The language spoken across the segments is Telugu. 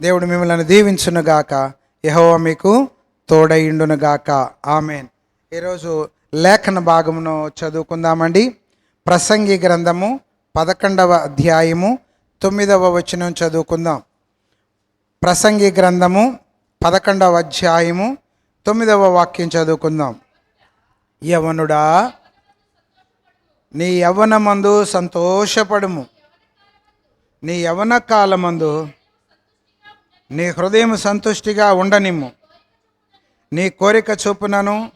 దేవుడు మిమ్మల్ని దీవించునుగాక. యహోవ మీకు తోడయిండునుగాక. ఆమెన్. ఈరోజు లేఖన భాగమును చదువుకుందామండి. ప్రసంగి గ్రంథము పదకొండవ అధ్యాయము తొమ్మిదవ వచనం చదువుకుందాం. ప్రసంగి గ్రంథము పదకొండవ అధ్యాయము తొమ్మిదవ వాక్యం చదువుకుందాం. యవనుడా నీ యవ్వనమందు సంతోషపడుము. నీ యవన కాలమందు నీ హృదయం సంతుష్టిగా ఉండనిమ్ము. నీ కోరిక చొప్పునను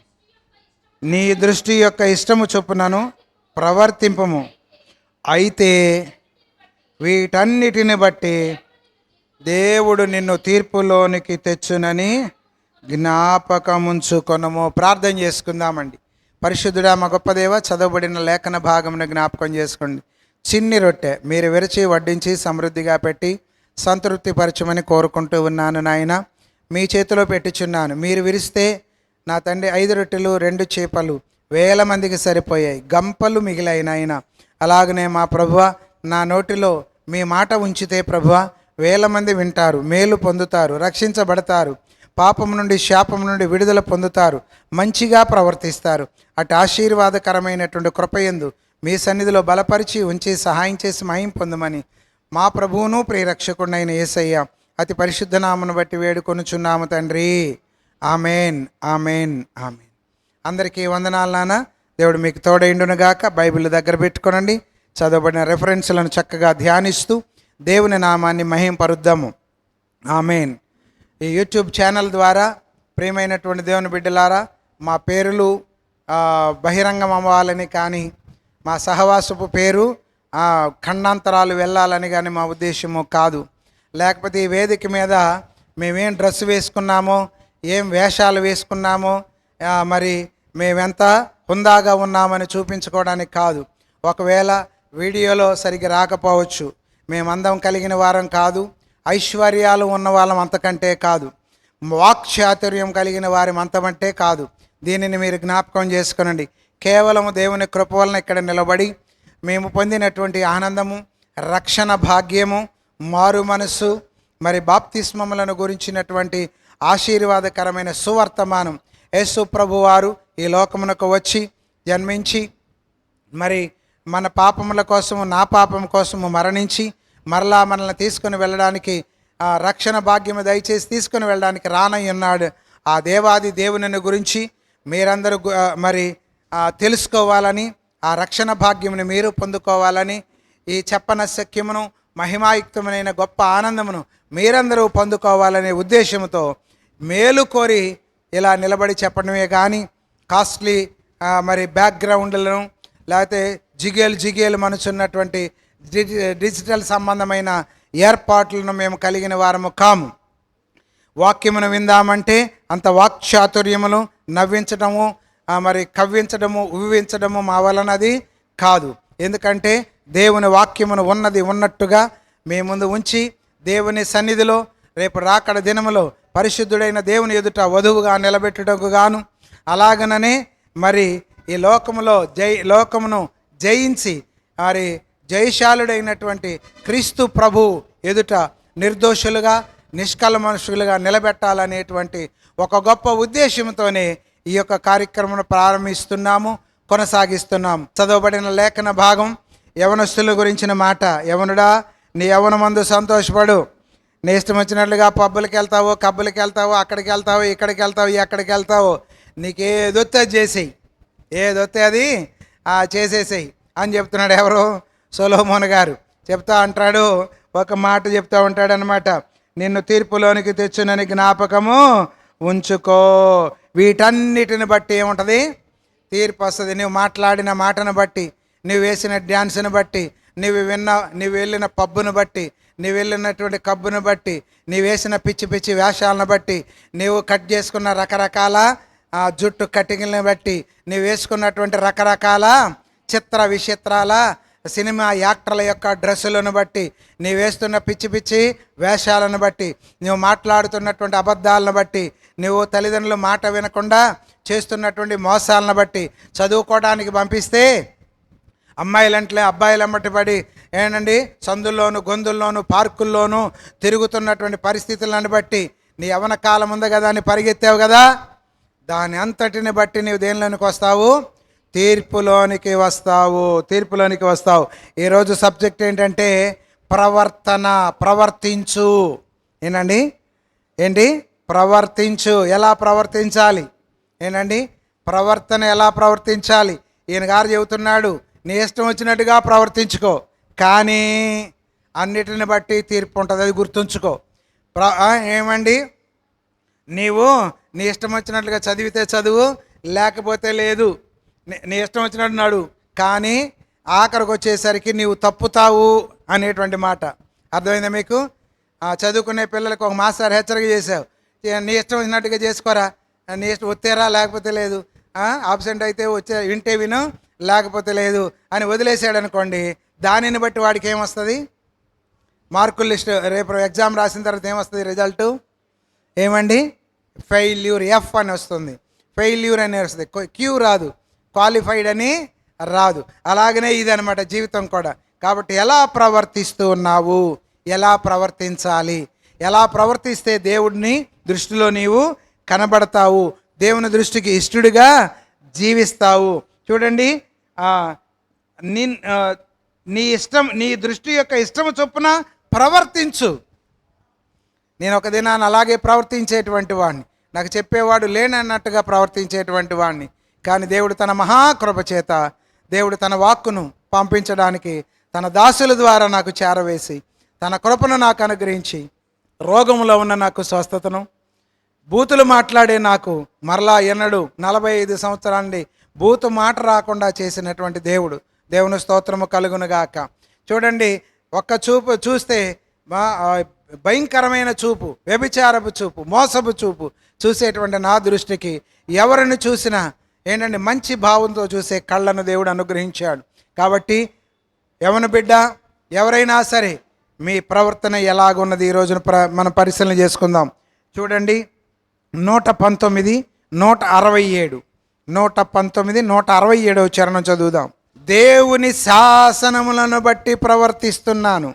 నీ దృష్టి యొక్క ఇష్టము చొప్పునను ప్రవర్తింపము. అయితే వీటన్నిటిని బట్టి దేవుడు నిన్ను తీర్పులోనికి తెచ్చునని జ్ఞాపకముంచుకొనము. ప్రార్థన చేసుకుందామండి. పరిశుద్ధుడా మా గొప్పదేవ చదవబడిన లేఖన భాగమును జ్ఞాపకం చేసుకోండి. చిన్ని రొట్టె మీరు విరిచి వడ్డించి సమృద్ధిగా పెట్టి సంతృప్తిపరచమని కోరుకుంటూ ఉన్నాను నాయన. మీ చేతిలో పెట్టుచున్నాను. మీరు విరిస్తే నా తండ్రి ఐదు రొట్టెలు రెండు చేపలు వేల మందికి సరిపోయాయి. గంపలు మిగిలాయి నాయన. అలాగనే మా ప్రభువ నా నోటిలో మీ మాట ఉంచితే ప్రభువ వేల మంది వింటారు మేలు పొందుతారు రక్షించబడతారు పాపం నుండి శాపం నుండి విడుదల పొందుతారు మంచిగా ప్రవర్తిస్తారు. అటు ఆశీర్వాదకరమైనటువంటి కృపయందు మీ సన్నిధిలో బలపరిచి ఉంచి సహాయం చేసి మహిం పొందమని మా ప్రభువును ప్రియరక్షకుడైన యేసయ్య అతి పరిశుద్ధ నామను బట్టి వేడుకొనుచున్నాము తండ్రి. Amen amen amen. అందరికీ వందనాలు నాన్న. దేవుడు మీకు తోడైండునుగాక బైబిల్ దగ్గర పెట్టుకోనండి. చదవబడిన రెఫరెన్స్లను చక్కగా ధ్యానిస్తూ దేవుని నామాన్ని మహింపరుద్దాము. ఆమెన్. ఈ యూట్యూబ్ ఛానల్ ద్వారా ప్రియమైనటువంటి దేవుని బిడ్డలారా మా పేర్లు బహిరంగం అవ్వాలని కానీ మా సహవాసపు పేరు ఖండాంతరాలు వెళ్ళాలని కానీ మా ఉద్దేశము కాదు. లేకపోతే ఈ వేదిక మీద మేమేం డ్రెస్ వేసుకున్నామో ఏం వేషాలు వేసుకున్నామో మరి మేమెంత హుందాగా ఉన్నామని చూపించుకోవడానికి కాదు. ఒకవేళ వీడియోలో సరిగ్గా రాకపోవచ్చు. మేమందం కలిగిన వారం కాదు. ఐశ్వర్యాలు ఉన్న వాళ్ళం అంతకంటే కాదు. వాక్చాతుర్యం కలిగిన వారి అంతమంటే కాదు. దీనిని మీరు జ్ఞాపకం చేసుకునండి. కేవలం దేవుని కృప వలన ఇక్కడ నిలబడి మేము పొందినటువంటి ఆనందము రక్షణ భాగ్యము మారు మనస్సు మరి బాప్తిస్మములను గురించినటువంటి ఆశీర్వాదకరమైన సువర్తమానం యేసు ప్రభువారు ఈ లోకమునకు వచ్చి జన్మించి మరి మన పాపముల కోసము నా పాపం కోసము మరణించి మరలా మనల్ని తీసుకుని వెళ్ళడానికి ఆ రక్షణ భాగ్యము దయచేసి తీసుకుని వెళ్ళడానికి రానై ఉన్నాడు. ఆ దేవాది దేవుని గురించి మీరందరూ మరి తెలుసుకోవాలని ఆ రక్షణ భాగ్యముని మీరు పొందుకోవాలని ఈ చెప్పన శక్యమును మహిమాయుక్తమైన గొప్ప ఆనందమును మీరందరూ పొందుకోవాలనే ఉద్దేశంతో మేలు కోరి ఇలా నిలబడి చెప్పడమే కానీ కాస్ట్లీ మరి బ్యాక్గ్రౌండ్లను లేకపోతే జిగేలు జిగేలు మనుచున్నటువంటి డిజిటల్ సంబంధమైన ఏర్పాట్లను మేము కలిగిన వారము కాము. వాక్యమును విందామంటే అంత వాక్చాతుర్యములు నవ్వించడము మరి కవ్వించడము ఉవ్వించడము మా వలనది కాదు. ఎందుకంటే దేవుని వాక్యమును ఉన్నది ఉన్నట్టుగా మీ ముందు ఉంచి దేవుని సన్నిధిలో రేపు రాకడ దినములో పరిశుద్ధుడైన దేవుని ఎదుట వధువుగా నిలబెట్టుటకు గాను అలాగననే మరి ఈ లోకములో జై లోకమును జయించి మరి జయశాలుడైనటువంటి క్రీస్తు ప్రభు ఎదుట నిర్దోషులుగా నిష్కల మనుషులుగా నిలబెట్టాలనేటువంటి ఒక గొప్ప ఉద్దేశంతోనే ఈ యొక్క కార్యక్రమం ప్రారంభిస్తున్నాము కొనసాగిస్తున్నాము. చదవబడిన లేఖన భాగం యవనస్తుల గురించిన మాట. యవనుడా నీ యవనమందు సంతోషపడు. నీ ఇష్టం వచ్చినట్లుగా పబ్బులకి వెళ్తావు కబ్బులకి వెళ్తావు అక్కడికి వెళ్తావు ఇక్కడికి వెళ్తావు ఎక్కడికి వెళ్తావు నీకు ఏదొస్తే అది చేసేయి. ఏదొస్తే అది చేసేసేయి అని చెప్తున్నాడు ఎవరు? సొలోమోన్ గారు. చెప్తా అంటాడు ఒక మాట చెప్తా ఉంటాడనమాట నిన్ను తీర్పులోనికి తెచ్చునని జ్ఞాపకము ఉంచుకో. వీటన్నిటిని బట్టి ఏముంటుంది? తీర్పు వస్తుంది. నువ్వు మాట్లాడిన మాటను బట్టి నువ్వు వేసిన డ్యాన్స్ని బట్టి నువ్వు విన్న నువ్వు వెళ్ళిన పబ్బును బట్టి నువ్వు వెళ్ళినటువంటి కబ్బును బట్టి నీవు వేసిన పిచ్చి పిచ్చి వేషాలను బట్టి నీవు కట్ చేసుకున్న రకరకాల జుట్టు కటింగ్ని బట్టి నీవు వేసుకున్నటువంటి రకరకాల చిత్ర విచిత్రాల సినిమా యాక్టర్ల యొక్క డ్రెస్సులను బట్టి నీ వేస్తున్న పిచ్చి పిచ్చి వేషాలను బట్టి నువ్వు మాట్లాడుతున్నటువంటి అబద్ధాలను బట్టి నువ్వు తల్లిదండ్రులు మాట వినకుండా చేస్తున్నటువంటి మోసాలను బట్టి చదువుకోవడానికి పంపిస్తే అమ్మాయిలంటే అబ్బాయిలు పడి ఏంటండి సందుల్లోను గొంతుల్లోను పార్కుల్లోనూ తిరుగుతున్నటువంటి పరిస్థితులను బట్టి నీ యవన కాలం ఉంది కదా అని పరిగెత్తావు కదా? దాని అంతటిని బట్టి నీవు దేనిలోనికి వస్తావు? తీర్పులోనికి వస్తావు తీర్పులోనికి వస్తావు. ఈరోజు సబ్జెక్ట్ ఏంటంటే ప్రవర్తన ప్రవర్తించు. ఏనండి ఏంటి? ప్రవర్తించు. ఎలా ప్రవర్తించాలి? ఏనండి ప్రవర్తన ఎలా ప్రవర్తించాలి? ఈయన గారు చెబుతున్నాడు నీ ఇష్టం వచ్చినట్టుగా ప్రవర్తించుకో. కానీ అన్నిటిని బట్టి తీర్పు ఉంటుంది అది గుర్తుంచుకో. ప్ర ఏమండి? నీవు నీ ఇష్టం వచ్చినట్లుగా చదివితే చదువు లేకపోతే లేదు. నీ- ఇష్టం వచ్చినట్టు నాడు. కానీ ఆఖరికి వచ్చేసరికి నీవు తప్పుతావు అనేటువంటి మాట. అర్థమైందా మీకు? చదువుకునే పిల్లలకు ఒక మాస్టర్ హెచ్చరిక చేసావు నీ ఇష్టం వచ్చినట్టుగా చేసుకోరా? నీ ఇష్టం వచ్చేరా లేకపోతే లేదు. ఆబ్సెంట్ అయితే వచ్చే వింటే విను లేకపోతే లేదు అని వదిలేసాడు అనుకోండి దానిని బట్టి వాడికి ఏమొస్తుంది? మార్కుల లిస్ట్ రేపు ఎగ్జామ్ రాసిన తర్వాత ఏమొస్తుంది రిజల్ట్ ఏమండి? ఫెయిల్యూర్ ఎఫ్ అని వస్తుంది. ఫెయిల్యూర్ అని వస్తుంది. క్యూ రాదు. క్వాలిఫైడ్ అని రాదు. అలాగనే ఇది జీవితం కూడా. కాబట్టి ఎలా ప్రవర్తిస్తూ ఉన్నావు? ఎలా ప్రవర్తించాలి? ఎలా ప్రవర్తిస్తే దేవుడిని దృష్టిలో నీవు కనబడతావు? దేవుని దృష్టికి ఇష్టడుగా జీవిస్తావు? చూడండి నీ నీ ఇష్టం నీ దృష్టి యొక్క ఇష్టము చొప్పున ప్రవర్తించు. నేను ఒక దినాన్ని అలాగే ప్రవర్తించేటువంటి వాడిని నాకు చెప్పేవాడు లేనన్నట్టుగా ప్రవర్తించేటువంటి వాడిని కానీ దేవుడు తన మహాకృప చేత దేవుడు తన వాక్కును పంపించడానికి తన దాసుల ద్వారా నాకు చేరవేసి తన కృపను నాకు అనుగ్రహించి రోగంలో ఉన్న నాకు స్వస్థతను బూతులు మాట్లాడే నాకు మరలా ఎన్నడు నలభై ఐదు సంవత్సరాన్ని బూతు మాట రాకుండా చేసినటువంటి దేవుడు. దేవుని స్తోత్రము కలుగునుగాక. చూడండి ఒక్క చూపు చూస్తే మా- భయంకరమైన చూపు వ్యభిచారపు చూపు మోసపు చూపు చూసేటువంటి నా దృష్టికి ఎవరిని చూసినా ఏంటంటే మంచి భావంతో చూసే కళ్ళను దేవుడు అనుగ్రహించాడు. కాబట్టి యవన బిడ్డ? ఎవరైనా సరే మీ ప్రవర్తన ఎలాగున్నది ఈ రోజున ప్ర మనం పరిశీలన చేసుకుందాం. చూడండి నూట పంతొమ్మిది నూట అరవై ఏడు. నూట పంతొమ్మిది నూట అరవై ఏడవ చరణం చదువుదాం. దేవుని శాసనములను బట్టి ప్రవర్తిస్తున్నాను.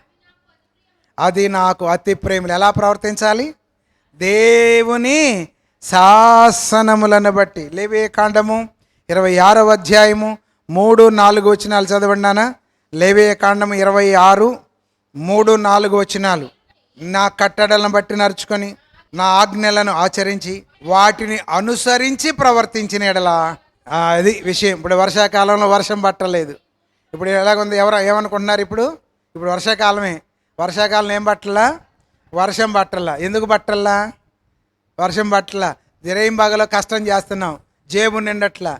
అది నాకు అతి ప్రేమలు. ఎలా ప్రవర్తించాలి? దేవుని శాసనములను బట్టి. లేవే కాండము? ఇరవై ఆరవ అధ్యాయము. మూడు నాలుగు వచనాలు చదవండానా లేవే కాండము ఇరవై ఆరు మూడు నాలుగు వచనాలు. నా కట్టడలను బట్టి నడుచుకొని నా ఆజ్ఞలను ఆచరించి వాటిని అనుసరించి ప్రవర్తించిన ఎడలా. అది విషయం. ఇప్పుడు వర్షాకాలంలో వర్షం పట్టలేదు. ఇప్పుడు ఎలాగుంది? ఎవరు ఏమనుకుంటున్నారు ఇప్పుడు? ఇప్పుడు వర్షాకాలమే. వర్షాకాలం ఏం పట్టలా? వర్షం పట్టలా. ఎందుకు పట్టల్లా వర్షం పట్ల దిరయం బాగలో కష్టం చేస్తున్నాం. జేబు నిండట్లా.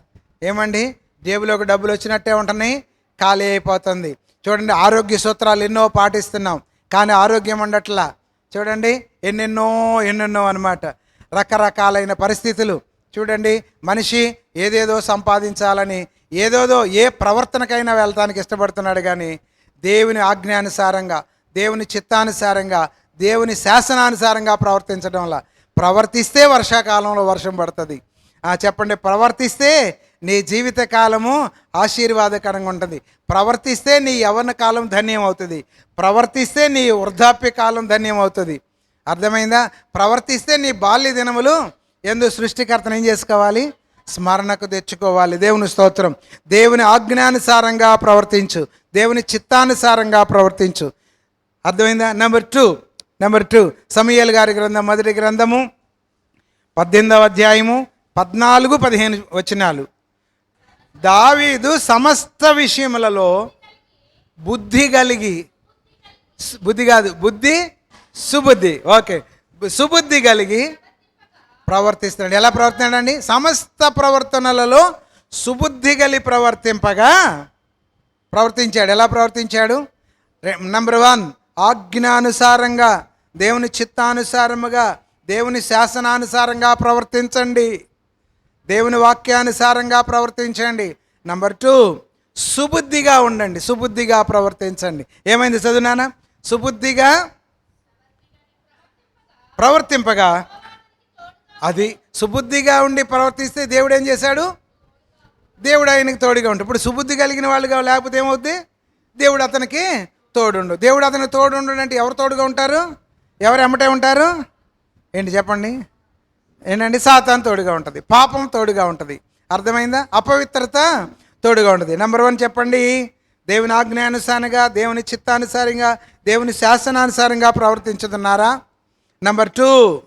ఏమండి? జేబులోకి డబ్బులు వచ్చినట్టే ఉంటున్నాయి ఖాళీ అయిపోతుంది. చూడండి ఆరోగ్య సూత్రాలు ఎన్నో పాటిస్తున్నాం కానీ ఆరోగ్యం ఉండట్లా. చూడండి ఎన్నెన్నో ఎన్నెన్నో అన్నమాట. రకరకాలైన పరిస్థితులు. చూడండి మనిషి ఏదేదో సంపాదించాలని ఏదేదో ఏ ప్రవర్తనకైనా వెళ్తానికి ఇష్టపడుతున్నాడు కానీ దేవుని ఆజ్ఞానుసారంగా దేవుని చిత్తానుసారంగా దేవుని శాసనానుసారంగా ప్రవర్తించడం వల్ల ప్రవర్తిస్తే వర్షాకాలంలో వర్షం పడుతుంది. చెప్పండి ప్రవర్తిస్తే నీ జీవిత కాలము ఆశీర్వాదకరంగా ఉంటుంది. ప్రవర్తిస్తే నీ యవన కాలం ధన్యం అవుతుంది ప్రవర్తిస్తే నీ వృద్ధాప్య కాలం ధన్యం అవుతుంది అర్థమైందా? ప్రవర్తిస్తే నీ బాల్య దినములు ఎందు సృష్టికర్తను ఏం చేసుకోవాలి? స్మరణకు తెచ్చుకోవాలి. దేవుని స్తోత్రం. దేవుని ఆజ్ఞానుసారంగా ప్రవర్తించు. దేవుని చిత్తానుసారంగా ప్రవర్తించు. అర్థమైందా? Number two number two Samuel గారి గ్రంథం మొదటి గ్రంథము. పద్దెనిమిదవ అధ్యాయము పద్నాలుగు పదిహేను వచనాలు. దావీదు సమస్త విషయములలో బుద్ధి కలిగి బుద్ధి కాదు బుద్ధి సుబుద్ధి. ఓకే. సుబుద్ధి కలిగి ప్రవర్తిస్తున్నాడు. ఎలా ప్రవర్తిస్తున్నాడండి? సమస్త ప్రవర్తనలలో సుబుద్ధి కలిగి ప్రవర్తింపగా ప్రవర్తించాడు. ఎలా ప్రవర్తించాడు? నెంబర్ వన్ ఆజ్ఞానుసారంగా దేవుని చిత్తానుసారముగా దేవుని శాసనానుసారంగా ప్రవర్తించండి. దేవుని వాక్యానుసారంగా ప్రవర్తించండి. నంబర్ టూ సుబుద్ధిగా ఉండండి. సుబుద్ధిగా ప్రవర్తించండి. ఏమైంది చదువునానా సుబుద్ధిగా ప్రవర్తింపగా. అది సుబుద్ధిగా ఉండి ప్రవర్తిస్తే దేవుడు ఏం చేశాడు? దేవుడు ఆయనకి తోడుగా ఉంటాడు ఇప్పుడు సుబుద్ధి కలిగిన వాళ్ళుగా లేకపోతే ఏమవుద్ది? దేవుడు అతనికి తోడుండు. దేవుడు అతనికి తోడుండు అంటే ఎవరు తోడుగా ఉంటారు? ఎవరు ఎమ్మటే ఉంటారు? ఏంటి చెప్పండి? ఏంటండి? సాతాన్ తోడుగా ఉంటుంది పాపం తోడుగా ఉంటుంది. అర్థమైందా? అపవిత్రత తోడుగా ఉంటుంది. నెంబర్ వన్ చెప్పండి. దేవుని ఆజ్ఞానుసారంగా దేవుని చిత్తానుసారంగా దేవుని శాసనానుసారంగా ప్రవర్తించుతున్నారా? నంబర్ టూ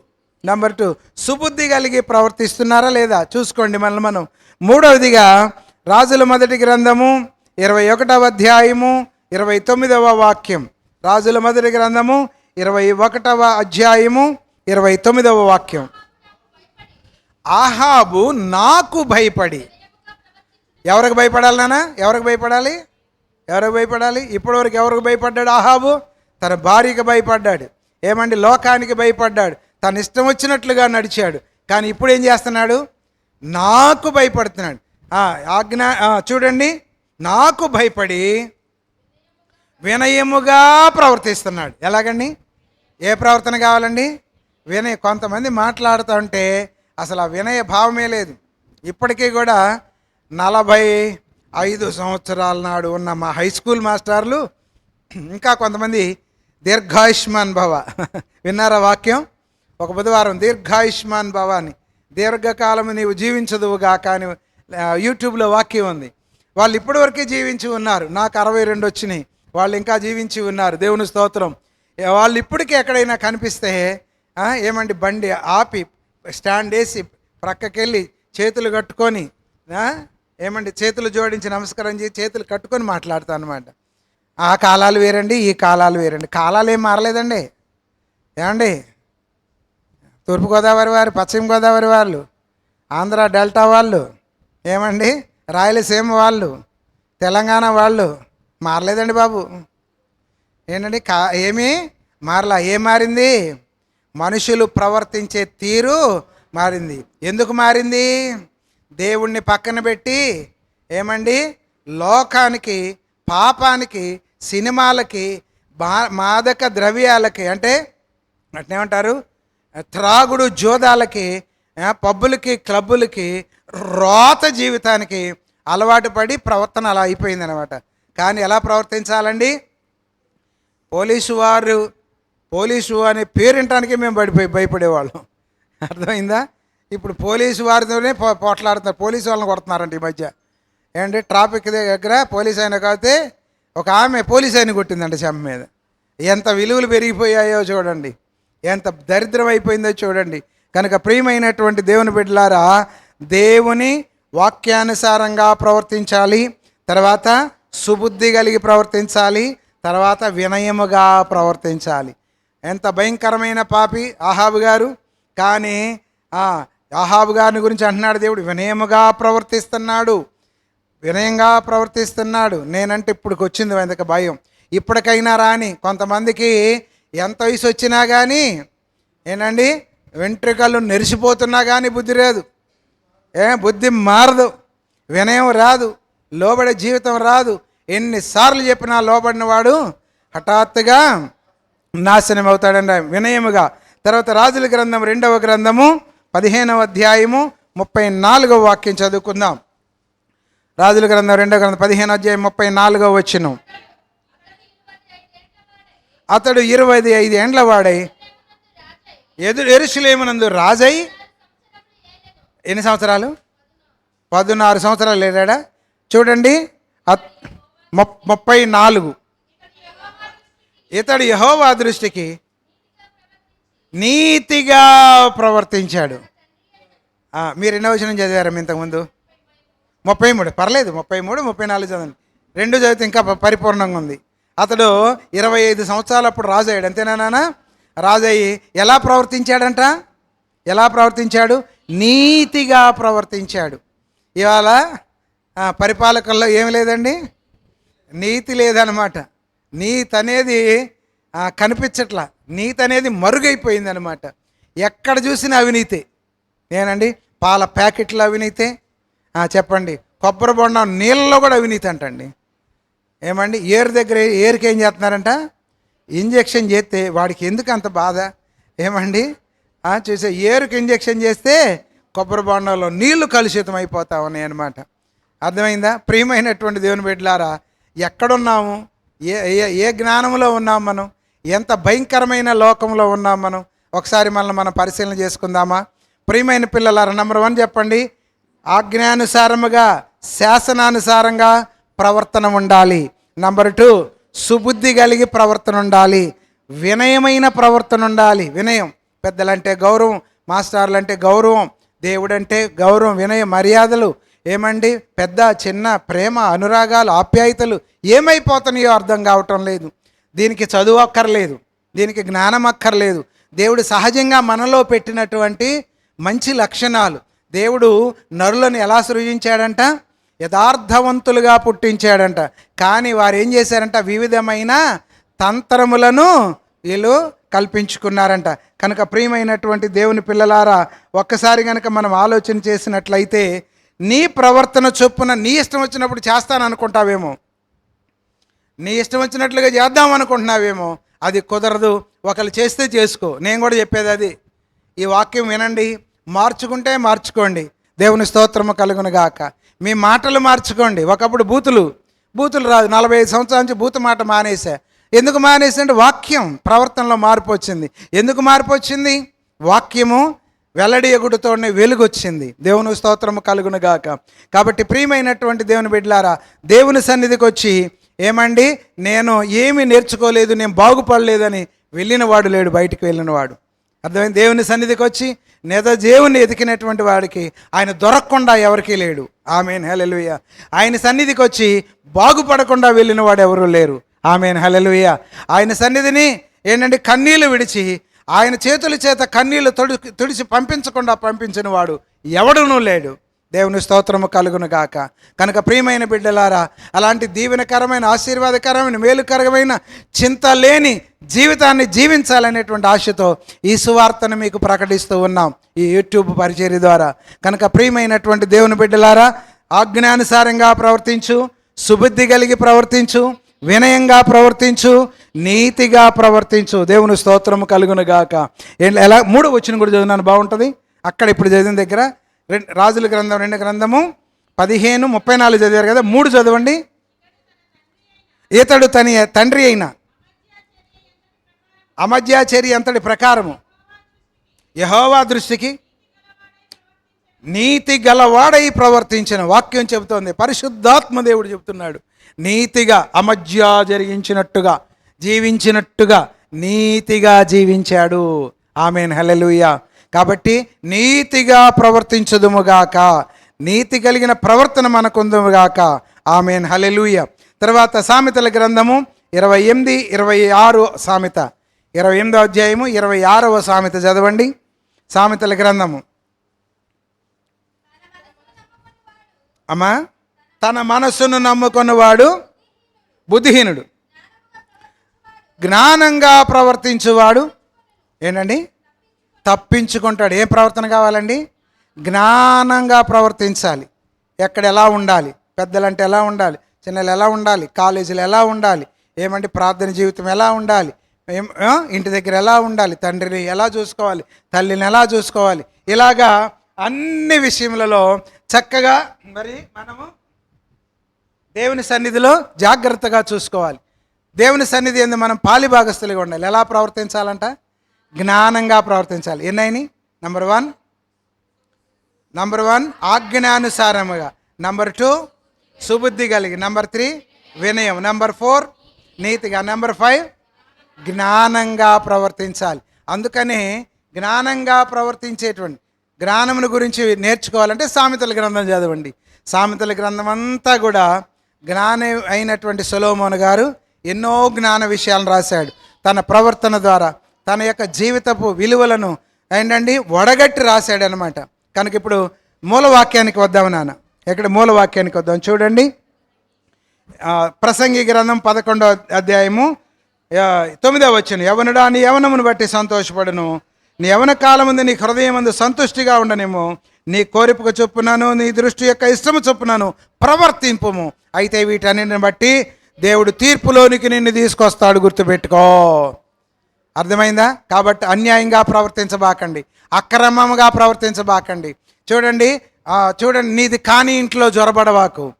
నంబర్ టూ సుబుద్ధి కలిగి ప్రవర్తిస్తున్నారా లేదా? చూసుకోండి మనల్ని మనం. మూడవదిగా రాజుల మొదటి గ్రంథము ఇరవై ఒకటవ అధ్యాయము ఇరవై తొమ్మిదవ వాక్యం. రాజుల మొదటి గ్రంథము ఇరవై ఒకటవ అధ్యాయము ఇరవై తొమ్మిదవ వాక్యం. ఆహాబు నాకు భయపడి. ఎవరికి భయపడాలి నాన్న? ఎవరికి భయపడాలి? ఎవరికి భయపడాలి? ఇప్పటివరకు ఎవరికి భయపడ్డాడు ఆహాబు? తన భార్యకి భయపడ్డాడు. ఏమండి? లోకానికి భయపడ్డాడు. తన ఇష్టం వచ్చినట్లుగా నడిచాడు. కానీ ఇప్పుడు ఏం చేస్తున్నాడు? నాకు భయపడుతున్నాడు. ఆజ్ఞా ఆజ్ఞ చూడండి. నాకు భయపడి వినయముగా ప్రవర్తిస్తున్నాడు. ఎలాగండి? ఏ ప్రవర్తన కావాలండి? వినయ కొంతమంది మాట్లాడుతూ ఉంటే అసలు ఆ వినయ భావమే లేదు. ఇప్పటికీ కూడా నలభై ఐదు సంవత్సరాల నాడు ఉన్న మా హై స్కూల్ మాస్టర్లు ఇంకా కొంతమంది దీర్ఘాయుష్మాన్ భవ. విన్నారా వాక్యం? ఒక బుధవారం దీర్ఘాయుష్మాన్ భవ అని. దీర్ఘకాలం నీవు జీవించదువుగా కానీ యూట్యూబ్లో వాక్యం ఉంది. వాళ్ళు ఇప్పటివరకే జీవించి ఉన్నారు. నాకు అరవై రెండు వచ్చినాయి. వాళ్ళు ఇంకా జీవించి ఉన్నారు. దేవుని స్తోత్రం. వాళ్ళు ఇప్పటికీ ఎక్కడైనా కనిపిస్తే ఏమండి బండి ఆపి స్టాండ్ వేసి ప్రక్కకెళ్ళి చేతులు కట్టుకొని ఏమండి చేతులు జోడించి నమస్కారం చేసి చేతులు కట్టుకొని మాట్లాడతాను అనమాట ఆ కాలాలు వేరండి ఈ కాలాలు వేరండి. కాలాలు ఏం మారలేదండి. ఏమండి? తూర్పుగోదావరి వారు పశ్చిమ గోదావరి వాళ్ళు ఆంధ్ర డెల్టా వాళ్ళు ఏమండి? రాయలసీమ వాళ్ళు తెలంగాణ వాళ్ళు మారలేదండి బాబు. ఏంటండి కా ఏమి మారలా ఏం మారింది? మనుషులు ప్రవర్తించే తీరు మారింది. ఎందుకు మారింది? దేవుణ్ణి పక్కన పెట్టి ఏమండి? లోకానికి పాపానికి సినిమాలకి మా మాదక ద్రవ్యాలకి అంటే అట్నేమంటారు త్రాగుడు జోదాలకి పబ్బులకి క్లబ్బులకి రోత జీవితానికి అలవాటు పడి ప్రవర్తన అలా అయిపోయింది అనమాట కానీ ఎలా ప్రవర్తించాలండి? పోలీసు వారు పోలీసు అనే పేరింటానికి మేము పడిపోయి భయపడేవాళ్ళం. అర్థమైందా? ఇప్పుడు పోలీసు వారితోనే పో పోట్లాడుతున్నారు. పోలీసు వాళ్ళని కొడుతున్నారంట ఈ మధ్య. ఏంటి? ట్రాఫిక్ దగ్గర పోలీస్ ఆయన కాబట్టి ఒక ఆమె పోలీస్ ఆయన కొట్టిందంట చెమ్మ మీద. ఎంత విలువలు పెరిగిపోయాయో చూడండి. ఎంత దరిద్రం అయిపోయిందో చూడండి. కనుక ప్రియమైనటువంటి దేవుని బిడ్డలారా దేవుని వాక్యానుసారంగా ప్రవర్తించాలి. తర్వాత సుబుద్ధి కలిగి ప్రవర్తించాలి. తర్వాత వినయముగా ప్రవర్తించాలి. ఎంత భయంకరమైన పాపి ఆహాబు గారు. కానీ ఆహాబు గారిని గురించి అంటున్నాడు దేవుడు వినయముగా ప్రవర్తిస్తున్నాడు. వినయంగా ప్రవర్తిస్తున్నాడు. నేనంటే ఇప్పటికి వచ్చింది అందుకు భయం. ఇప్పటికైనా రాని కొంతమందికి ఎంత వయసు వచ్చినా కానీ ఏనండి వెంట్రుకలు నెరిసిపోతున్నా కానీ బుద్ధి రాదు. ఏ బుద్ధి మారదు. వినయం రాదు. లోబడే జీవితం రాదు. ఎన్నిసార్లు చెప్పినా లోబడిన వాడు హఠాత్తుగా నాశనం అవుతాడండి వినయముగా. తర్వాత రాజుల గ్రంథం రెండవ గ్రంథము పదిహేనవ అధ్యాయము ముప్పై నాలుగవ వాక్యం చదువుకుందాం. రాజుల గ్రంథం రెండవ గ్రంథం పదిహేను అధ్యాయం ముప్పై నాలుగవ వచ్చిన అతడు ఇరవై ఐదు ఏండ్లవాడై ఎదురు ఎరుసలేమునందు రాజై ఎన్ని సంవత్సరాలు? పదునారు సంవత్సరాలు లేడా చూడండి అత్- ముప్పై నాలుగు. ఇతడు యహోవా దృష్టికి నీతిగా ప్రవర్తించాడు. మీరు ఎన్నో వచనం చదివారా ఇంతకుముందు ముప్పై మూడు. పర్లేదు ముప్పై మూడు ముప్పై నాలుగు చదవండి. రెండు చదివితే ఇంకా పరిపూర్ణంగా ఉంది. అతడు ఇరవై ఐదు సంవత్సరాలు అప్పుడు రాజు అయ్యాడు అంతేనా నాన్న రాజు అయ్యి ఎలా ప్రవర్తించాడంట? ఎలా ప్రవర్తించాడు? నీతిగా ప్రవర్తించాడు. ఇవాళ పరిపాలకుల్లో ఏమి లేదండి? నీతి లేదనమాట నీతి అనేది కనిపించట్లా. నీతి అనేది మరుగైపోయింది అనమాట ఎక్కడ చూసినా అవినీతి. నేనండి పాల ప్యాకెట్లు అవినీతే. చెప్పండి కొబ్బరి బొండం నీళ్ళలో కూడా అవినీతి అంటండి. ఏమండి ఏరు దగ్గర ఏరుకి ఏం చేస్తున్నారంట? ఇంజెక్షన్ చేస్తే వాడికి ఎందుకు అంత బాధ? ఏమండి చూసే ఏరుకి ఇంజెక్షన్ చేస్తే కొబ్బరి బొండంలో నీళ్ళు కలుషితం అయిపోతా ఉన్నాయి అనమాట అర్థమైందా? ప్రియమైనటువంటి దేవుని బిడ్డలారా ఎక్కడున్నాము? ఏ ఏ ఏ జ్ఞానంలో ఉన్నాం మనం? ఎంత భయంకరమైన లోకంలో ఉన్నాం మనం? ఒకసారి మనల్ని మనం పరిశీలన చేసుకుందామా? ప్రియమైన పిల్లలారా నెంబర్ వన్ చెప్పండి. ఆజ్ఞానుసారముగా శాసనానుసారంగా ప్రవర్తన ఉండాలి. నంబర్ టూ సుబుద్ధి కలిగి ప్రవర్తన ఉండాలి. వినయమైన ప్రవర్తన ఉండాలి. వినయం. పెద్దలంటే గౌరవం మాస్టర్లు అంటే గౌరవం దేవుడంటే గౌరవం వినయ మర్యాదలు ఏమండి? పెద్ద చిన్న ప్రేమ అనురాగాలు ఆప్యాయతలు ఏమైపోతున్నాయో అర్థం కావటం లేదు. దీనికి చదువు అక్కర్లేదు. దీనికి జ్ఞానం అక్కర్లేదు. దేవుడు సహజంగా మనలో పెట్టినటువంటి మంచి లక్షణాలు. దేవుడు నరులను ఎలా సృజించాడంట? యథార్థవంతులుగా పుట్టించాడంట. కానీ వారు ఏం చేశారంట? వివిధమైన తంత్రములను వీళ్ళు కల్పించుకున్నారంట. కనుక ప్రియమైనటువంటి దేవుని పిల్లలారా ఒక్కసారి కనుక మనం ఆలోచన చేసినట్లయితే నీ ప్రవర్తన చొప్పున నీ ఇష్టం వచ్చినప్పుడు చేస్తాను అనుకుంటావేమో? నీ ఇష్టం వచ్చినట్లుగా చేద్దాం అనుకుంటున్నావేమో? అది కుదరదు. ఒకళ్ళు చేస్తే చేసుకో. నేను కూడా చెప్పేది అది. ఈ వాక్యం వినండి. మార్చుకుంటే మార్చుకోండి. దేవుని స్తోత్రము కలుగును గాక. మీ మాటలు మార్చుకోండి. ఒకప్పుడు బూతులు. బూతులు రాదు. నలభై ఐదు సంవత్సరాల నుంచి బూతు మాట మానేసా ఎందుకు మానేసా అంటే వాక్యం ప్రవర్తనలో మార్పు వచ్చింది. ఎందుకు మార్పు వచ్చింది? వాక్యము వెల్లడి ఎగుడుతోనే దేవుని స్తోత్రము కలుగును గాక. కాబట్టి ప్రియమైనటువంటి దేవుని బిడ్డలారా దేవుని సన్నిధికి వచ్చి ఏమండి? నేను ఏమీ నేర్చుకోలేదు నేను బాగుపడలేదని వెళ్ళినవాడు లేడు బయటికి వెళ్ళినవాడు అర్థమైంది? దేవుని సన్నిధికి వచ్చి నేత దేవుని ఎతికినటువంటి వాడికి ఆయన దొరకకుండా ఎవరికీ లేడు. ఆమెన్. హలెలుయ ఆయన సన్నిధికి వచ్చి బాగుపడకుండా వెళ్ళిన వాడు ఎవరూ లేరు. ఆమెన్. హలెలుయ ఆయన సన్నిధిని ఏంటంటే కన్నీళ్ళు విడిచి ఆయన చేతుల చేత కన్నీళ్ళు తొడి తుడిచి పంపించకుండా పంపించిన వాడు ఎవడునూ లేడు. దేవుని స్తోత్రము కలుగును గాక. కనుక ప్రియమైన బిడ్డలారా అలాంటి దీవెనకరమైన ఆశీర్వాదకరమైన మేలుకరమైన చింత లేని జీవితాన్ని జీవించాలనేటువంటి ఆశతో ఈ సువార్తను మీకు ప్రకటిస్తూ ఉన్నాం ఈ యూట్యూబ్ పరిచర్య ద్వారా. కనుక ప్రియమైనటువంటి దేవుని బిడ్డలారా ఆజ్ఞానుసారంగా ప్రవర్తించు సుబుద్ధి కలిగి ప్రవర్తించు వినయంగా ప్రవర్తించు నీతిగా ప్రవర్తించు. దేవుని స్తోత్రము కలుగును గాక. ఎలా? మూడు వచ్చిన కూడా చదివినాను బాగుంటుంది. అక్కడ ఇప్పుడు చదివిన దగ్గర రెండు రాజుల గ్రంథం రెండు గ్రంథము పదిహేను ముప్పై నాలుగు చదివారు కదా మూడు చదవండి. ఇతడు తని తండ్రి అయిన అమధ్యాచర్య అంతటి ప్రకారము యహోవా దృష్టికి నీతి గలవాడై ప్రవర్తించిన వాక్యం చెబుతోంది. పరిశుద్ధాత్మ దేవుడు చెబుతున్నాడు. నీతిగా అమధ్య జరిగించినట్టుగా. జీవించినట్టుగా నీతిగా జీవించాడు. ఆమెన్. హలలుయ కాబట్టి నీతిగా ప్రవర్తించదుముగాక. నీతి కలిగిన ప్రవర్తన మనకుందుముగాక. ఆమెన్. హల్లెలూయ. తర్వాత సామెతల గ్రంథము ఇరవై ఎనిమిది ఇరవై ఆరు సామెత. ఇరవై ఎనిమిదో అధ్యాయము ఇరవై ఆరవ సామెత చదవండి. సామెతల గ్రంథము. అమ్మా? తన మనస్సును నమ్ముకున్నవాడు బుద్ధిహీనుడు. జ్ఞానంగా ప్రవర్తించువాడు ఏంటండి? తప్పించుకుంటాడు. ఏ ప్రవర్తన కావాలండి? జ్ఞానంగా ప్రవర్తించాలి. ఎక్కడ ఎలా ఉండాలి? పెద్దలంటే ఎలా ఉండాలి? చిన్నలు ఎలా ఉండాలి? కాలేజీలు ఎలా ఉండాలి? ఏమంటే ప్రార్థన జీవితం ఎలా ఉండాలి? ఇంటి దగ్గర ఎలా ఉండాలి? తండ్రిని ఎలా చూసుకోవాలి? తల్లిని ఎలా చూసుకోవాలి? ఇలాగా అన్ని విషయములలో చక్కగా మరి మనము దేవుని సన్నిధిలో జాగ్రత్తగా చూసుకోవాలి. దేవుని సన్నిధి ఎందు మనం పాలిభాగస్తులుగా ఉండాలి. ఎలా ప్రవర్తించాలంట? జ్ఞానంగా ప్రవర్తించాలి. ఎన్నైని? నంబర్ వన్ నంబర్ వన్ ఆజ్ఞానుసారముగా. నంబర్ టూ సుబుద్ధి కలిగి. నంబర్ త్రీ వినయం. నంబర్ ఫోర్ నీతిగా. నంబర్ ఫైవ్ జ్ఞానంగా ప్రవర్తించాలి. అందుకని జ్ఞానంగా ప్రవర్తించేటువంటి జ్ఞానమును గురించి నేర్చుకోవాలంటే సామెతల గ్రంథం చదవండి. సామెతల గ్రంథం అంతా కూడా జ్ఞాన అయినటువంటి సులోమోన్ గారు ఎన్నో జ్ఞాన విషయాలను రాశాడు. తన ప్రవర్తన ద్వారా తన యొక్క జీవితపు విలువలను ఏంటండి? వడగట్టి రాశాడు అనమాట కనుక ఇప్పుడు మూలవాక్యానికి వద్దాం నాన్న. ఇక్కడ మూలవాక్యానికి వద్దాం చూడండి. ప్రసంగి గ్రంథం పదకొండో అధ్యాయము ఆ, తొమ్మిదవ వచ్చిన యవనుడా నీ యవనమును బట్టి సంతోషపడును. నీ యవన కాలముందు నీ హృదయముందు సంతుష్టిగా ఉండనేమో నీ కోరికకు చొప్పునను నీ దృష్టి యొక్క ఇష్టము చొప్పునను ప్రవర్తింపుము. అయితే వీటన్నిటిని బట్టి దేవుడు తీర్పులోనికి నిన్ను తీసుకొస్తాడు గుర్తుపెట్టుకో. అర్థమైందా? కాబట్టి అన్యాయంగా ప్రవర్తించబాకండి. అక్రమంగా ప్రవర్తించబాకండి. చూడండి చూడండి నీది కాని ఇంట్లో జొరబడవాకు.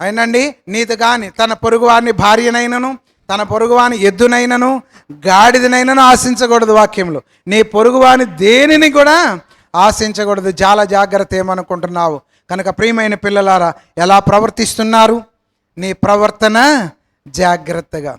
అయినండి నీది కాని తన పొరుగువారిని భార్యనైనను తన పొరుగువాని ఎద్దునైనను గాడిదనైనను ఆశించకూడదు వాక్యంలో. నీ పొరుగువాని దేనిని కూడా ఆశించకూడదు. చాలా జాగ్రత్త ఏమనుకుంటున్నావు? కనుక ప్రియమైన పిల్లలారా ఎలా ప్రవర్తిస్తున్నారు? నీ ప్రవర్తన జాగ్రత్తగా.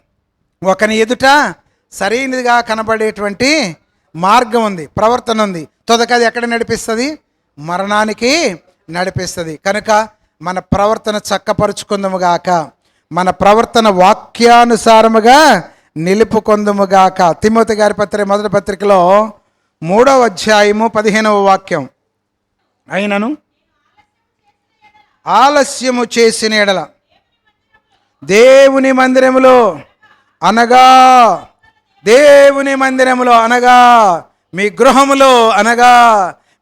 ఒకని ఎదుట సరైనదిగా కనబడేటువంటి మార్గం ఉంది ప్రవర్తన ఉంది. తొదకది ఎక్కడ నడిపిస్తుంది? మరణానికి నడిపిస్తుంది. కనుక మన ప్రవర్తన చక్కపరుచుకుందముగాక మన ప్రవర్తన వాక్యానుసారముగా నిలుపుకొందుముగాక తిమ్మతి గారి పత్రిక మొదటి పత్రికలో మూడవ అధ్యాయము పదిహేనవ వాక్యం. అయినను ఆలస్యము చేసిన ఎడల దేవుని మందిరములో అనగా దేవుని మందిరములో అనగా మీ గృహములో అనగా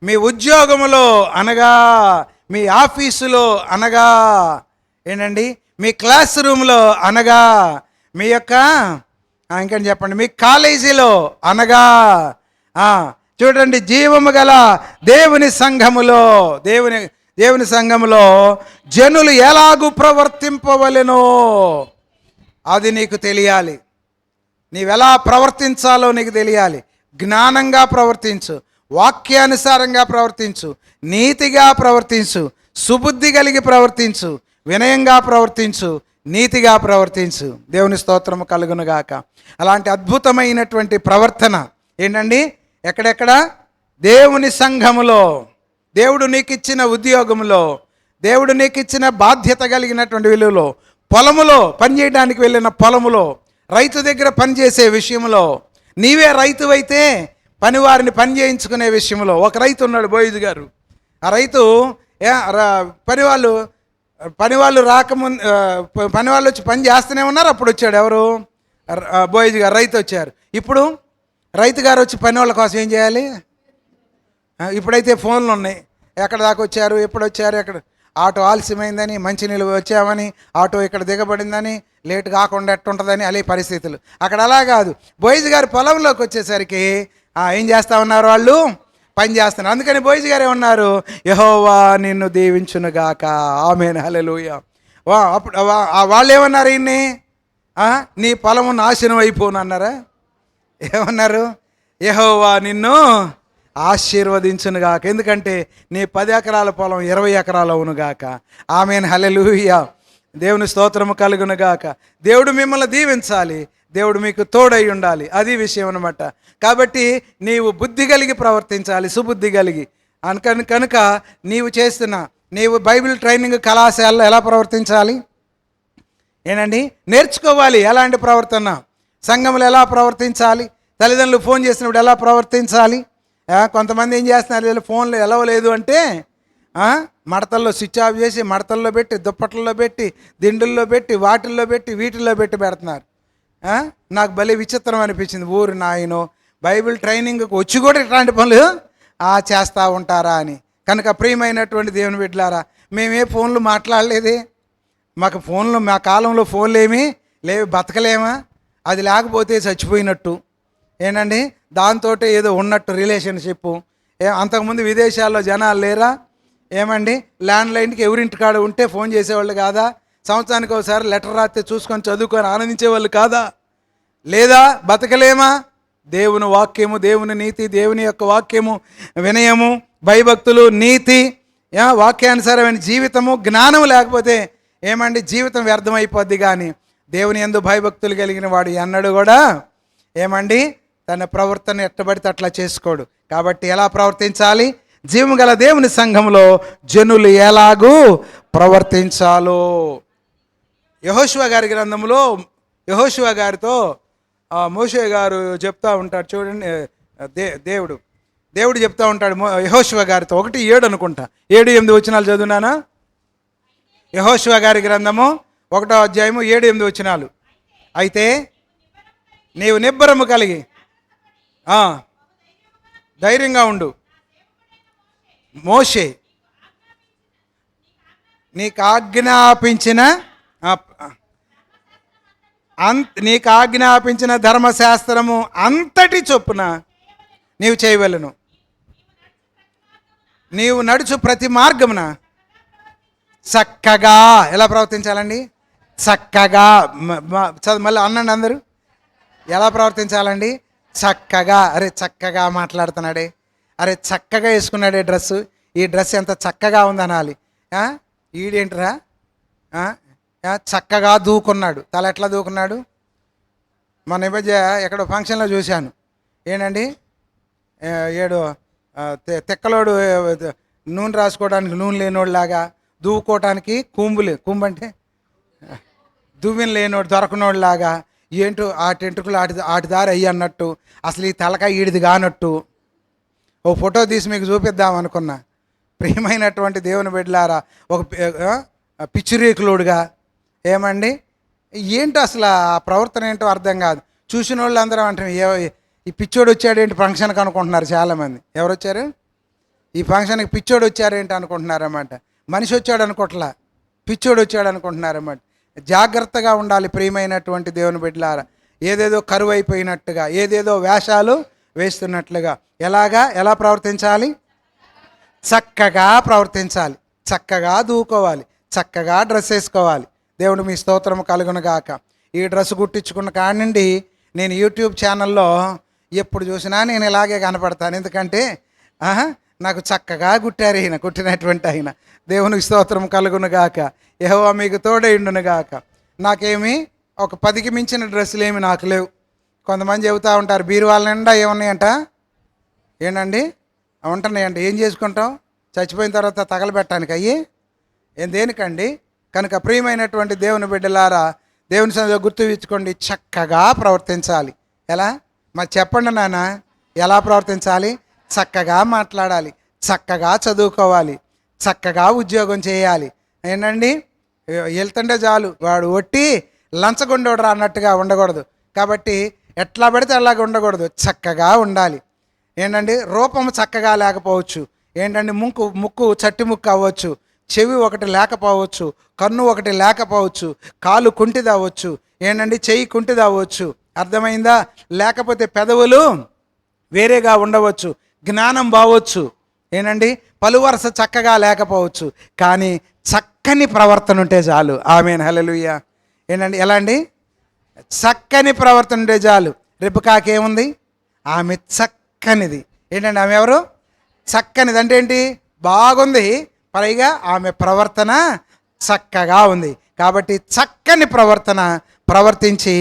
మీ ఉద్యోగములో అనగా మీ ఆఫీసులో అనగా ఏంటండి? మీ క్లాస్ రూమ్లో అనగా మీ యొక్క ఆ, ఇంకేం చెప్పండి? మీ కాలేజీలో అనగా చూడండి జీవము గల దేవుని సంఘములో దేవుని దేవుని సంఘములో జనులు ఎలాగూ ప్రవర్తింపవలెనో అది నీకు తెలియాలి. నీవెలా ప్రవర్తించాలో నీకు తెలియాలి. జ్ఞానంగా ప్రవర్తించు వాక్యానుసారంగా ప్రవర్తించు నీతిగా ప్రవర్తించు సుబుద్ధి కలిగి ప్రవర్తించు వినయంగా ప్రవర్తించు నీతిగా ప్రవర్తించు. దేవుని స్తోత్రము కలుగునుగాక. అలాంటి అద్భుతమైనటువంటి ప్రవర్తన ఏంటండి? ఎక్కడెక్కడ? దేవుని సంఘములో. దేవుడు నీకు ఇచ్చిన ఉద్యోగంలో దేవుడు నీకు ఇచ్చిన బాధ్యత కలిగినటువంటి విలువలో పొలములో పనిచేయడానికి వెళ్ళిన పొలములో రైతు దగ్గర పనిచేసే విషయంలో నీవే రైతు అయితే పనివారిని పని చేయించుకునే విషయంలో ఒక రైతు ఉన్నాడు బోయిదు గారు. ఆ రైతు పనివాళ్ళు పనివాళ్ళు రాకముందు పనివాళ్ళు వచ్చి పని చేస్తూనే ఉన్నారు అప్పుడు వచ్చాడు ఎవరు? బోయిజ్ బోయిజు గారు రైతు వచ్చారు. ఇప్పుడు రైతు గారు వచ్చి పని వాళ్ళ కోసం ఏం చేయాలి? ఇప్పుడైతే ఫోన్లు ఉన్నాయి. ఎక్కడ దాకా వచ్చారు? ఎప్పుడు వచ్చారు? ఎక్కడ? ఆటో ఆలస్యమైందని మంచి నిలువ వచ్చామని ఆటో ఇక్కడ దిగబడిందని లేట్ కాకుండా ఎట్టుంటుందని అలే పరిస్థితులు. అక్కడ అలా కాదు. బోయిజ్ గారి పొలంలోకి వచ్చేసరికి ఏం చేస్తా ఉన్నారు వాళ్ళు? పని చేస్తున్నారు. అందుకని బోయిజ్ గారే ఉన్నారు యహోవా నిన్ను దీవించునుగాక. ఆమెన్. హలెలుయ వా అప్పుడు వా- వాళ్ళు ఏమన్నారు ఈయన్ని నీ పొలము నాశనం అయిపోను అన్నారా ఏమన్నారు? యహోవా నిన్ను ఆశీర్వదించునుగాక. ఎందుకంటే నీ పది ఎకరాల పొలం ఇరవై ఎకరాలు అవునుగాక. ఆమెను. హలెలుయ దేవుని స్తోత్రము కలుగునుగాక. దేవుడు మిమ్మల్ని దీవించాలి. దేవుడు మీకు తోడై ఉండాలి. అది విషయం అనమాట కాబట్టి నీవు బుద్ధి కలిగి ప్రవర్తించాలి. సుబుద్ధి కలిగి. అనుకని కనుక నీవు చేస్తున్న నీవు బైబిల్ ట్రైనింగ్ కళాశాలలో ఎలా ప్రవర్తించాలి? ఏనండి? నేర్చుకోవాలి. ఎలాంటి ప్రవర్తన? సంఘంలో ఎలా ప్రవర్తించాలి? తల్లిదండ్రులు ఫోన్ చేసినప్పుడు ఎలా ప్రవర్తించాలి? కొంతమంది ఏం చేస్తున్నారు? వీళ్ళు ఫోన్లో ఎలవలేదు అంటే మడతల్లో స్విచ్ ఆఫ్ చేసి మడతల్లో పెట్టి దుప్పట్లలో పెట్టి దిండుల్లో పెట్టి వాటిల్లో పెట్టి వీటిల్లో పెట్టి పెడుతున్నారు. నాకు భలే విచిత్రం అనిపించింది. ఊరు నాయనో బైబిల్ ట్రైనింగ్కి వచ్చి కూడా ఇట్లాంటి పనులు చేస్తూ ఉంటారా అని. కనుక ప్రియమైనటువంటి దేవుని బిడ్డలారా మేమే ఫోన్లు మాట్లాడలేదే. మాకు ఫోన్లు మా కాలంలో ఫోన్లు ఏమి లేవి బతకలేమా? అది లేకపోతే చచ్చిపోయినట్టు. ఏంటండి? దాంతో ఏదో ఉన్నట్టు రిలేషన్షిప్ ఏ అంతకుముందు విదేశాల్లో జనాలు లేరా? ఏమండి? ల్యాండ్లైన్కి ఎవరింటి కాడ ఉంటే ఫోన్ చేసేవాళ్ళు కాదా? సంవత్సరానికి ఒకసారి లెటర్ రాస్తే చూసుకొని చదువుకొని ఆనందించేవాళ్ళు కాదా? లేదా? బతకలేమా? దేవుని వాక్యము దేవుని నీతి దేవుని యొక్క వాక్యము వినయము భయభక్తులు నీతి వాక్యానుసారమైన జీవితము జ్ఞానము లేకపోతే ఏమండి? జీవితం వ్యర్థమైపోద్ది కానీ దేవుని ఎందు భయభక్తులు కలిగిన వాడు ఎన్నడూ కూడా ఏమండి? తన ప్రవర్తన ఎట్టబడితే అట్లా చేసుకోడు. కాబట్టి ఎలా ప్రవర్తించాలి? జీవం గల దేవుని సంఘంలో జనులు ఎలాగూ ప్రవర్తించాలో. యహోశివ గారి గ్రంథంలో యహోశివ గారితో మోషే గారు చెప్తా ఉంటాడు చూడండి దే దేవుడు. దేవుడు చెప్తా ఉంటాడు మో- గారితో. ఒకటి ఏడు అనుకుంటా. ఏడు ఎనిమిది వచనాలు చదువునానా? యహోశివ గారి గ్రంథము ఒకటో అధ్యాయము ఏడు ఎనిమిది వచనాలు. అయితే నీవు నిబ్బరము కలిగి ధైర్యంగా ఉండు. మోషే నీకు ఆజ్ఞాపించిన అంత నీకు ఆజ్ఞాపించిన ధర్మశాస్త్రము అంతటి చొప్పున నీవు చేయవలను. నీవు నడుచు ప్రతి మార్గమున చక్కగా ఎలా ప్రవర్తించాలండి? చక్కగా చదువు మళ్ళీ అన్నండి అందరూ. ఎలా ప్రవర్తించాలండి? చక్కగా అరే చక్కగా మాట్లాడుతున్నాడే. అరే చక్కగా వేసుకున్నాడే డ్రెస్సు. ఈ డ్రెస్ ఎంత చక్కగా ఉందనాలి. ఈడేంట్రా? చక్కగా దూకున్నాడు. తల ఎట్లా దూకున్నాడు? మన ఈ మధ్య ఎక్కడో ఫంక్షన్లో చూశాను. ఏంటండి? ఏడు తె- తెక్కలోడు నూనె రాసుకోవడానికి నూనె లేనోళ్ళలాగా దూకోవటానికి కుంబులే. కుంబు అంటే? దువ్వెన లేనోడు దొరకనోళ్ళలాగా ఏంటో ఆ టెంటుకులు ఆటి ఆటి దారి అయ్యి అన్నట్టు అసలు ఈ తలకాయ ఈడిది కానట్టు. ఓ ఫోటో తీసి మీకు చూపిద్దాం అనుకున్నా. ప్రియమైనటువంటి దేవుని బిడ్డలారా ఒక పి- పిచ్చిరేకులోడుగా. ఏమండి? ఏంటో అసలు ఆ ప్రవర్తన ఏంటో అర్థం కాదు. చూసిన వాళ్ళు అందరం అంటే ఈ పిచ్చోడు వచ్చాడేంటి ఫంక్షన్కి అనుకుంటున్నారు చాలామంది. ఎవరు వచ్చారు ఈ ఫంక్షన్కి పిచ్చోడు వచ్చారేంటి అనుకుంటున్నారన్నమాట. మనిషి వచ్చాడు అనుకోట్లా పిచ్చోడు వచ్చాడు అనుకుంటున్నారన్నమాట జాగ్రత్తగా ఉండాలి ప్రియమైనటువంటి దేవుని బిడ్డలారా. ఏదేదో కరువు అయిపోయినట్టుగా ఏదేదో వేషాలు వేస్తున్నట్లుగా. ఎలాగా ఎలా ప్రవర్తించాలి? చక్కగా ప్రవర్తించాలి. చక్కగా దూకోవాలి. చక్కగా డ్రెస్ వేసుకోవాలి. దేవుడు మీ స్తోత్రం కలుగునుగాక. ఈ డ్రెస్ కుట్టించుకున్న కాడి నుండి నేను యూట్యూబ్ ఛానల్లో ఎప్పుడు చూసినా నేను ఇలాగే కనపడతాను. ఎందుకంటే ఆహా, నాకు చక్కగా గుట్టారు ఈయన కుట్టినటువంటి ఆయన. దేవునికి స్తోత్రం కలుగునుగాక. యహోవా మీకు తోడైండునుగాక నాకేమి ఒక పదికి మించిన డ్రెస్సులు ఏమి నాకు లేవు. కొంతమంది చెబుతూ ఉంటారు బీరువాళ్ళ నిండా ఏమున్నాయంట? ఏంటండి? ఉంటున్నాయండి ఏం చేసుకుంటాం? చచ్చిపోయిన తర్వాత తగలబెట్టడానికి. అయ్యి ఏం దేనికండి? కనుక ప్రియమైనటువంటి దేవుని బిడ్డలారా దేవుని సన్నిధిలో గుర్తు చక్కగా ప్రవర్తించాలి. ఎలా? మరి చెప్పండి నాన్న ఎలా ప్రవర్తించాలి? చక్కగా మాట్లాడాలి. చక్కగా చదువుకోవాలి. చక్కగా ఉద్యోగం చేయాలి. ఏంటండి? వెళ్తుంటే చాలు. వాడు ఒట్టి లంచగొండోడు అన్నట్టుగా ఉండకూడదు. కాబట్టి ఎట్లా పడితే అలాగ ఉండకూడదు. చక్కగా ఉండాలి. ఏంటండి? రూపం చక్కగా లేకపోవచ్చు. ఏంటంటే ముక్కు ముక్కు చట్టి ముక్కు అవ్వచ్చు. చెవి ఒకటి లేకపోవచ్చు. కన్ను ఒకటి లేకపోవచ్చు. కాలు కుంటిదవ్వచ్చు ఏంటండి? చెయ్యి కుంటిదవ్వచ్చు అర్థమైందా? లేకపోతే పెదవులు వేరేగా ఉండవచ్చు. జ్ఞానం బావచ్చు. ఏంటండి? పలువరస చక్కగా లేకపోవచ్చు. కానీ చక్క చక్కని ప్రవర్తన ఉంటే చాలు. ఆమె హలలుయ్య ఏంటండి? ఎలా అండి? చక్కని ప్రవర్తన ఉంటే చాలు. రిబ్బకాకేముంది ఆమె చక్కనిది. ఏంటండి ఆమె ఎవరు? చక్కనిది అంటే ఏంటి? బాగుంది. పైగా ఆమె ప్రవర్తన చక్కగా ఉంది. కాబట్టి చక్కని ప్రవర్తన ప్రవర్తించి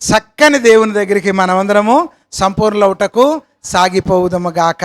చక్కని దేవుని దగ్గరికి మనమందరము సంపూర్ణవుటకు సాగిపోవుదము గాక.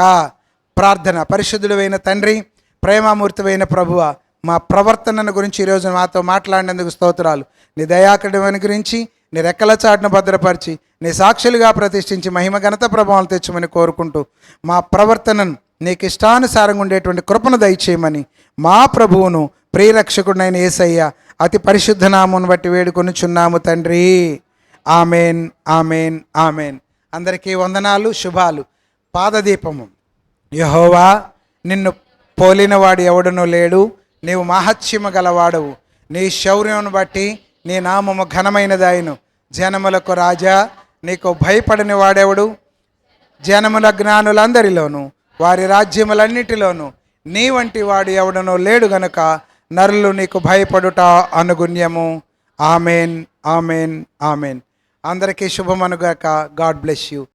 ప్రార్థన. పరిశుద్ధుడైన తండ్రి ప్రేమామూర్తివైన ప్రభువ మా ప్రవర్తనను గురించి ఈరోజు మాతో మాట్లాడినందుకు స్తోత్రాలు. నీ దయాకడమని గురించి నీ రెక్కల చాటును భద్రపరిచి నీ సాక్షులుగా ప్రతిష్ఠించి మహిమ ఘనత ప్రభావం తెచ్చమని కోరుకుంటూ మా ప్రవర్తనను నీకు ఇష్టానుసారంగా ఉండేటువంటి కృపను దయచేయమని మా ప్రభువును ప్రియరక్షకుడినైన యేసయ్య అతి పరిశుద్ధ నామును బట్టి వేడుకొనుచున్నాము తండ్రి. Amen amen amen. అందరికీ వందనాలు శుభాలు. పాదదీపము. యహోవా నిన్ను పోలినవాడు ఎవడనూ లేడు. నీవు మహత్యము గలవాడవు. నీ శౌర్యమును బట్టి నీ నామము ఘనమైనదాయను. జనములకు రాజా నీకు భయపడని వాడెవడు? జనముల జ్ఞానులందరిలోనూ వారి రాజ్యములన్నిటిలోనూ నీ వంటి వాడు ఎవడనో లేడు గనుక నరులు నీకు భయపడుట అనుగుణ్యము. Amen amen amen. అందరికీ శుభమనుగాక. God bless you.